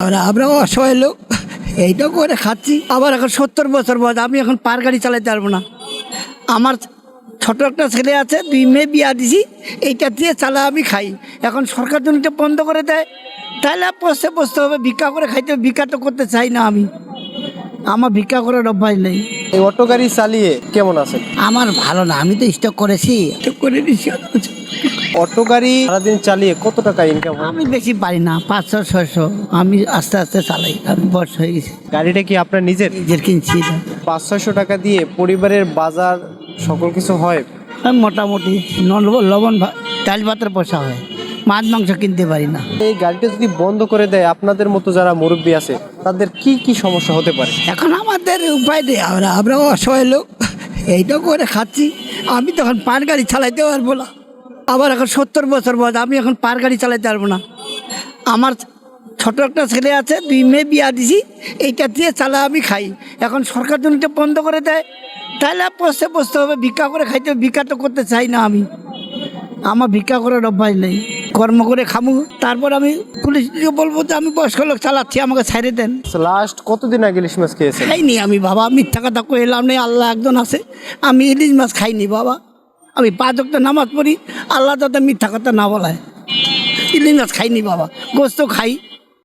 আর আমরাও অসহায় লোক এইটাও করে খাচ্ছি। আবার এখন সত্তর বছর বয়স, আমি এখন পার গাড়ি চালাতে পারব না। আমার ছোট একটা ছেলে আছে, দুই মেয়ে বিয়া দিছি, এইটা দিয়ে চালা আমি খাই। এখন সরকার যদি বন্ধ করে দেয়, তাহলে পচতে বসতে হবে, ভিক্ষা করে খাইতে ভিক্ষা তো করতে চাই না আমি। আমার ভিক্ষা করার অভ্যাস নেই। এই অটো গাড়ি চালিয়ে কেমন আছেন? আমার ভালো না আমি তো স্টক করেছি। স্টক করে নিছি অটো গাড়ি সারাদিন চালিয়ে কত টাকা ইনকাম আমি বেশি পারি না পাঁচশো ছয়শো। আমি আস্তে আস্তে চালাই আমি বয়স হয়ে গেছি। গাড়িটা কি আপনার নিজের? নিজের কিনছি পাঁচ ছয়শো টাকা দিয়ে পরিবারের বাজার সকল কিছু হয়? মোটামুটি লবণ ডাল ভাতের পয়সা হয়। মাছ মাংস কিনতে পারি না। এই গাড়িটা যদি বন্ধ করে দেয় আপনাদের মতো যারা মুরব্বী আছে তাদের কি কি সমস্যা হতে পারে? এখন আমাদের উপায় নেই আমরা আমরা অসহায় লোক এইটা করে খাচ্ছি। আমি তখন পার গাড়ি চালাইতে পারব না। আবার এখন সত্তর বছর বয়স আমি এখন পার গাড়ি চালাইতে পারব না। আমার ছোট একটা ছেলে আছে দুই মেয়ে বিয়া দিছি এইটা দিয়ে চালা আমি খাই। এখন সরকার যদি বন্ধ করে দেয় তাহলে পচতে বসতে হবে ভিক্ষা করে খাইতে হবে। ভিক্ষা তো করতে চাই না আমি। আমার ভিক্ষা করার অভ্যাস নেই। কর্ম করে খামু। তারপর আমি পুলিশকে বলব যে আমি বয়স্ক লোক চালাচ্ছি আমাকে ছাড়ে দেন। লাস্ট কতদিন আগে ইলিশ মাছ খেয়েছেন? খাইনি আমি বাবা মিথ্যা কথা কইলাম নেই আল্লাহ একজন আছে। আমি ইলিশ মাছ খাইনি বাবা। আমি পাঁচ অক্ট নামাজ পড়ি আল্লাহ যাতে মিথ্যা কথা না বলায়। ইলিশ মাছ খাইনি বাবা গোস্ত খাই।